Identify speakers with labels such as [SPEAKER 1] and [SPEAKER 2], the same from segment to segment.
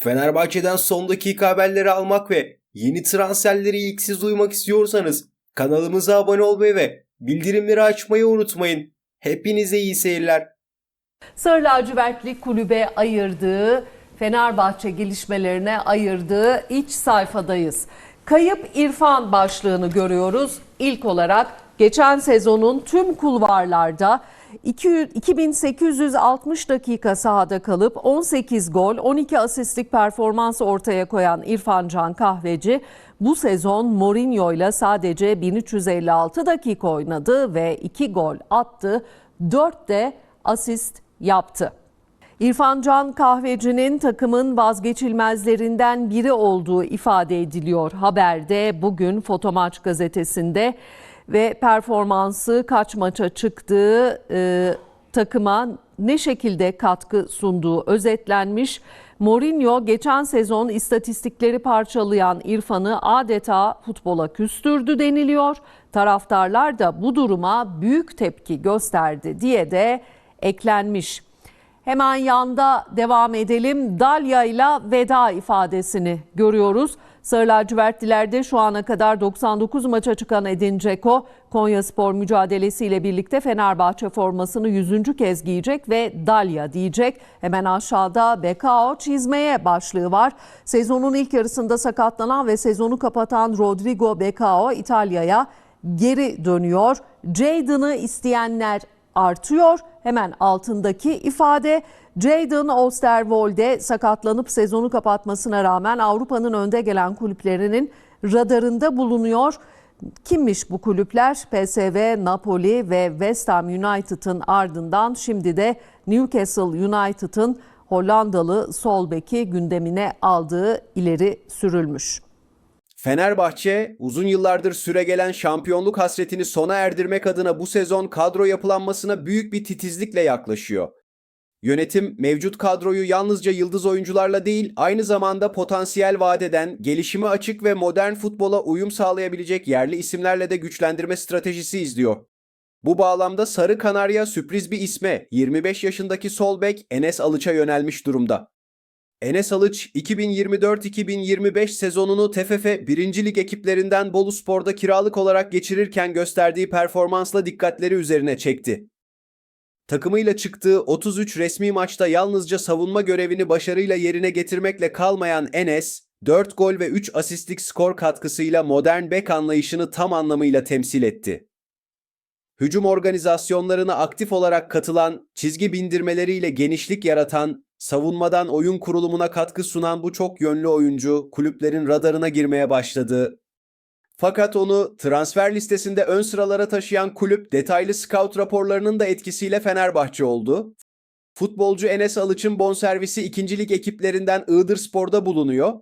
[SPEAKER 1] Fenerbahçe'den son dakika haberleri almak ve yeni transferleri ilk siz duymak istiyorsanız kanalımıza abone olmayı ve bildirimleri açmayı unutmayın. Hepinize iyi seyirler.
[SPEAKER 2] Sarı lacivertli kulübe ayırdığı, Fenerbahçe gelişmelerine ayırdığı iç sayfadayız. Kayıp İrfan başlığını görüyoruz. İlk olarak geçen sezonun tüm kulvarlarda 200 2860 dakika sahada kalıp 18 gol, 12 asistlik performans ortaya koyan İrfan Can Kahveci bu sezon Mourinho ile sadece 1356 dakika oynadı ve 2 gol attı, 4 de asist yaptı. İrfan Can Kahveci'nin takımın vazgeçilmezlerinden biri olduğu ifade ediliyor haberde bugün Fotomaç gazetesinde ve performansı kaç maça çıktığı e, takıma ne şekilde katkı sunduğu özetlenmiş. Mourinho geçen sezon istatistikleri parçalayan İrfan'ı adeta futbola küstürdü deniliyor. Taraftarlar da bu duruma büyük tepki gösterdi diye de eklenmiş. Hemen yanda devam edelim. Dalya ile veda ifadesini görüyoruz. Sarı lacivertlilerde şu ana kadar 99 maça çıkan Edin Dzeko, Konya Spor mücadelesiyle birlikte Fenerbahçe formasını 100. kez giyecek ve Dalya diyecek. Hemen aşağıda Bekao çizmeye başlığı var. Sezonun ilk yarısında sakatlanan ve sezonu kapatan Rodrigo Bekao İtalya'ya geri dönüyor. Jadon'ı isteyenler artıyor. Hemen altındaki ifade Jadon Osterwolde sakatlanıp sezonu kapatmasına rağmen Avrupa'nın önde gelen kulüplerinin radarında bulunuyor. Kimmiş bu kulüpler? PSV, Napoli ve West Ham United'ın ardından şimdi de Newcastle United'ın Hollandalı sol beki gündemine aldığı ileri sürülmüş.
[SPEAKER 1] Fenerbahçe uzun yıllardır süregelen şampiyonluk hasretini sona erdirmek adına bu sezon kadro yapılanmasına büyük bir titizlikle yaklaşıyor. Yönetim mevcut kadroyu yalnızca yıldız oyuncularla değil, aynı zamanda potansiyel vadeden, gelişime açık ve modern futbola uyum sağlayabilecek yerli isimlerle de güçlendirme stratejisi izliyor. Bu bağlamda Sarı Kanarya sürpriz bir isme 25 yaşındaki sol bek Enes Alıç'a yönelmiş durumda. Enes Alıç 2024-2025 sezonunu TFF 1. Lig ekiplerinden Bolu Spor'da kiralık olarak geçirirken gösterdiği performansla dikkatleri üzerine çekti. Takımıyla çıktığı 33 resmi maçta yalnızca savunma görevini başarıyla yerine getirmekle kalmayan Enes, 4 gol ve 3 asistlik skor katkısıyla modern bek anlayışını tam anlamıyla temsil etti. Hücum organizasyonlarına aktif olarak katılan, çizgi bindirmeleriyle genişlik yaratan, savunmadan oyun kurulumuna katkı sunan bu çok yönlü oyuncu kulüplerin radarına girmeye başladı. Fakat onu transfer listesinde ön sıralara taşıyan kulüp detaylı scout raporlarının da etkisiyle Fenerbahçe oldu. Futbolcu Enes Alıç'ın bonservisi 2. lig ekiplerinden Iğdır Spor'da bulunuyor.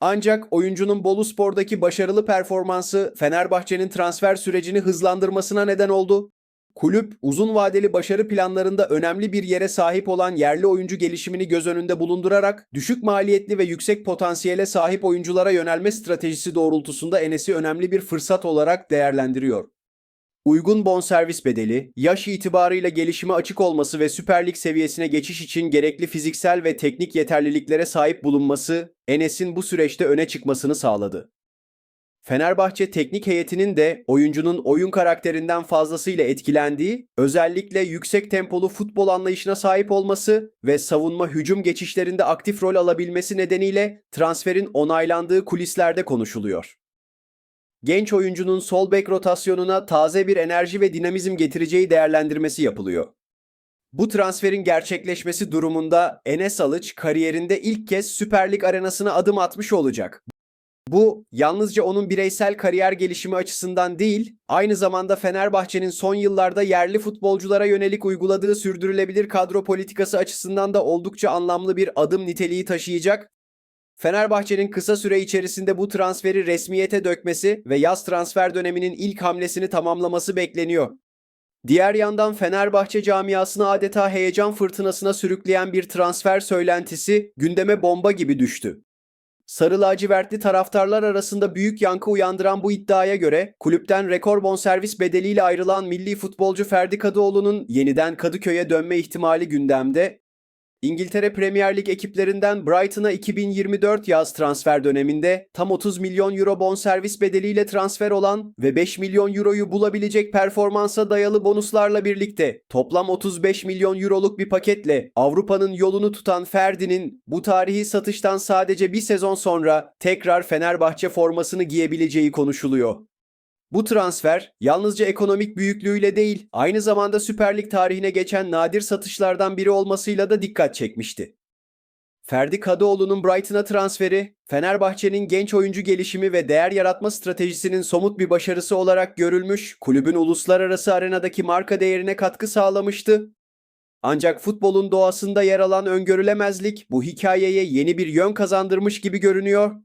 [SPEAKER 1] Ancak oyuncunun Bolu Spor'daki başarılı performansı Fenerbahçe'nin transfer sürecini hızlandırmasına neden oldu. Kulüp uzun vadeli başarı planlarında önemli bir yere sahip olan yerli oyuncu gelişimini göz önünde bulundurarak düşük maliyetli ve yüksek potansiyele sahip oyunculara yönelme stratejisi doğrultusunda Enes'i önemli bir fırsat olarak değerlendiriyor. Uygun bonservis bedeli, yaş itibarıyla gelişime açık olması ve Süper Lig seviyesine geçiş için gerekli fiziksel ve teknik yeterliliklere sahip bulunması Enes'in bu süreçte öne çıkmasını sağladı. Fenerbahçe teknik heyetinin de oyuncunun oyun karakterinden fazlasıyla etkilendiği, özellikle yüksek tempolu futbol anlayışına sahip olması ve savunma hücum geçişlerinde aktif rol alabilmesi nedeniyle transferin onaylandığı kulislerde konuşuluyor. Genç oyuncunun sol bek rotasyonuna taze bir enerji ve dinamizm getireceği değerlendirmesi yapılıyor. Bu transferin gerçekleşmesi durumunda Enes Alıç kariyerinde ilk kez Süper Lig arenasına adım atmış olacak. Bu yalnızca onun bireysel kariyer gelişimi açısından değil, aynı zamanda Fenerbahçe'nin son yıllarda yerli futbolculara yönelik uyguladığı sürdürülebilir kadro politikası açısından da oldukça anlamlı bir adım niteliği taşıyacak. Fenerbahçe'nin kısa süre içerisinde bu transferi resmiyete dökmesi ve yaz transfer döneminin ilk hamlesini tamamlaması bekleniyor. Diğer yandan Fenerbahçe camiasını adeta heyecan fırtınasına sürükleyen bir transfer söylentisi gündeme bomba gibi düştü. Sarı lacivertli taraftarlar arasında büyük yankı uyandıran bu iddiaya göre kulüpten rekor bonservis bedeliyle ayrılan milli futbolcu Ferdi Kadıoğlu'nun yeniden Kadıköy'e dönme ihtimali gündemde. İngiltere Premier Lig ekiplerinden Brighton'a 2024 yaz transfer döneminde tam 30 milyon euro bonservis bedeliyle transfer olan ve 5 milyon euroyu bulabilecek performansa dayalı bonuslarla birlikte toplam 35 milyon euroluk bir paketle Avrupa'nın yolunu tutan Ferdi'nin bu tarihi satıştan sadece bir sezon sonra tekrar Fenerbahçe formasını giyebileceği konuşuluyor. Bu transfer yalnızca ekonomik büyüklüğüyle değil, aynı zamanda Süper Lig tarihine geçen nadir satışlardan biri olmasıyla da dikkat çekmişti. Ferdi Kadıoğlu'nun Brighton'a transferi, Fenerbahçe'nin genç oyuncu gelişimi ve değer yaratma stratejisinin somut bir başarısı olarak görülmüş, kulübün uluslararası arenadaki marka değerine katkı sağlamıştı. Ancak futbolun doğasında yer alan öngörülemezlik bu hikayeye yeni bir yön kazandırmış gibi görünüyor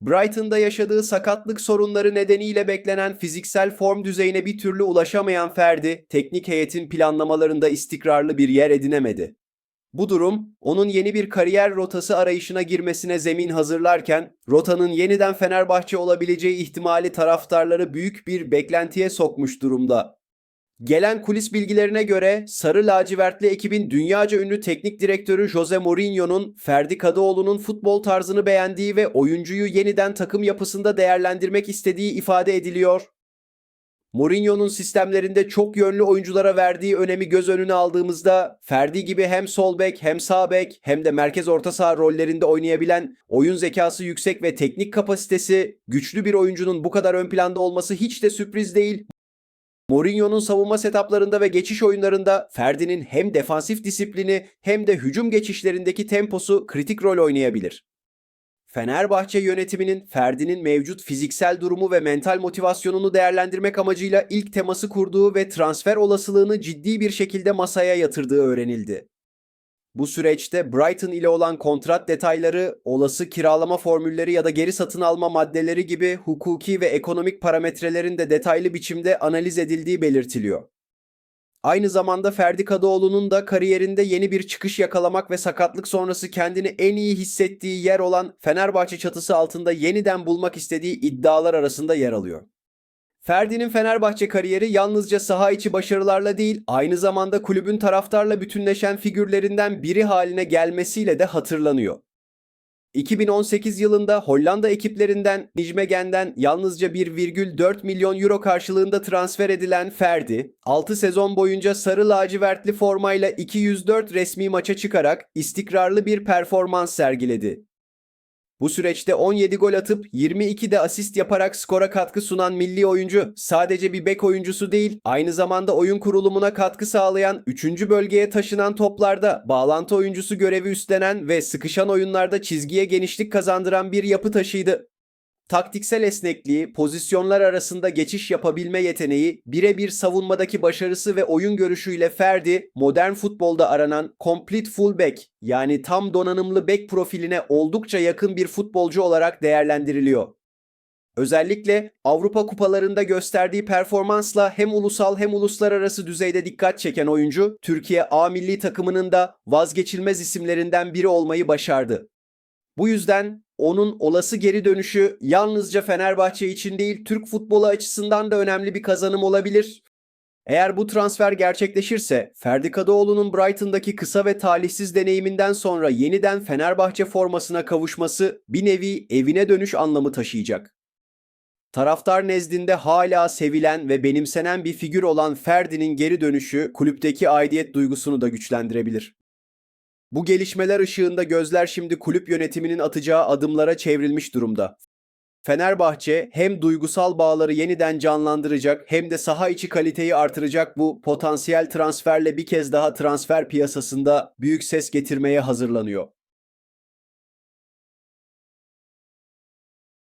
[SPEAKER 1] Brighton'da yaşadığı sakatlık sorunları nedeniyle beklenen fiziksel form düzeyine bir türlü ulaşamayan Ferdi, teknik heyetin planlamalarında istikrarlı bir yer edinemedi. Bu durum, onun yeni bir kariyer rotası arayışına girmesine zemin hazırlarken, rotanın yeniden Fenerbahçe olabileceği ihtimali taraftarları büyük bir beklentiye sokmuş durumda. Gelen kulis bilgilerine göre Sarı Lacivertli ekibin dünyaca ünlü teknik direktörü Jose Mourinho'nun Ferdi Kadıoğlu'nun futbol tarzını beğendiği ve oyuncuyu yeniden takım yapısında değerlendirmek istediği ifade ediliyor. Mourinho'nun sistemlerinde çok yönlü oyunculara verdiği önemi göz önüne aldığımızda Ferdi gibi hem sol bek hem sağ bek hem de merkez orta saha rollerinde oynayabilen oyun zekası yüksek ve teknik kapasitesi güçlü bir oyuncunun bu kadar ön planda olması hiç de sürpriz değil. Mourinho'nun savunma setaplarında ve geçiş oyunlarında Ferdi'nin hem defansif disiplini hem de hücum geçişlerindeki temposu kritik rol oynayabilir. Fenerbahçe yönetiminin Ferdi'nin mevcut fiziksel durumu ve mental motivasyonunu değerlendirmek amacıyla ilk teması kurduğu ve transfer olasılığını ciddi bir şekilde masaya yatırdığı öğrenildi. Bu süreçte Brighton ile olan kontrat detayları, olası kiralama formülleri ya da geri satın alma maddeleri gibi hukuki ve ekonomik parametrelerin de detaylı biçimde analiz edildiği belirtiliyor. Aynı zamanda Ferdi Kadıoğlu'nun da kariyerinde yeni bir çıkış yakalamak ve sakatlık sonrası kendini en iyi hissettiği yer olan Fenerbahçe çatısı altında yeniden bulmak istediği iddialar arasında yer alıyor. Ferdi'nin Fenerbahçe kariyeri yalnızca saha içi başarılarla değil, aynı zamanda kulübün taraftarla bütünleşen figürlerinden biri haline gelmesiyle de hatırlanıyor. 2018 yılında Hollanda ekiplerinden Nijmegen'den yalnızca 1,4 milyon euro karşılığında transfer edilen Ferdi, 6 sezon boyunca sarı lacivertli formayla 204 resmi maça çıkarak istikrarlı bir performans sergiledi. Bu süreçte 17 gol atıp 22 de asist yaparak skora katkı sunan milli oyuncu sadece bir bek oyuncusu değil, aynı zamanda oyun kurulumuna katkı sağlayan 3. bölgeye taşınan toplarda bağlantı oyuncusu görevi üstlenen ve sıkışan oyunlarda çizgiye genişlik kazandıran bir yapı taşıydı. Taktiksel esnekliği, pozisyonlar arasında geçiş yapabilme yeteneği, birebir savunmadaki başarısı ve oyun görüşüyle Ferdi, modern futbolda aranan complete fullback yani tam donanımlı bek profiline oldukça yakın bir futbolcu olarak değerlendiriliyor. Özellikle Avrupa kupalarında gösterdiği performansla hem ulusal hem uluslararası düzeyde dikkat çeken oyuncu, Türkiye A milli takımının da vazgeçilmez isimlerinden biri olmayı başardı. Bu yüzden onun olası geri dönüşü yalnızca Fenerbahçe için değil Türk futbolu açısından da önemli bir kazanım olabilir. Eğer bu transfer gerçekleşirse Ferdi Kadıoğlu'nun Brighton'daki kısa ve talihsiz deneyiminden sonra yeniden Fenerbahçe formasına kavuşması bir nevi evine dönüş anlamı taşıyacak. Taraftar nezdinde hala sevilen ve benimsenen bir figür olan Ferdi'nin geri dönüşü kulüpteki aidiyet duygusunu da güçlendirebilir. Bu gelişmeler ışığında gözler şimdi kulüp yönetiminin atacağı adımlara çevrilmiş durumda. Fenerbahçe hem duygusal bağları yeniden canlandıracak hem de saha içi kaliteyi artıracak bu potansiyel transferle bir kez daha transfer piyasasında büyük ses getirmeye hazırlanıyor.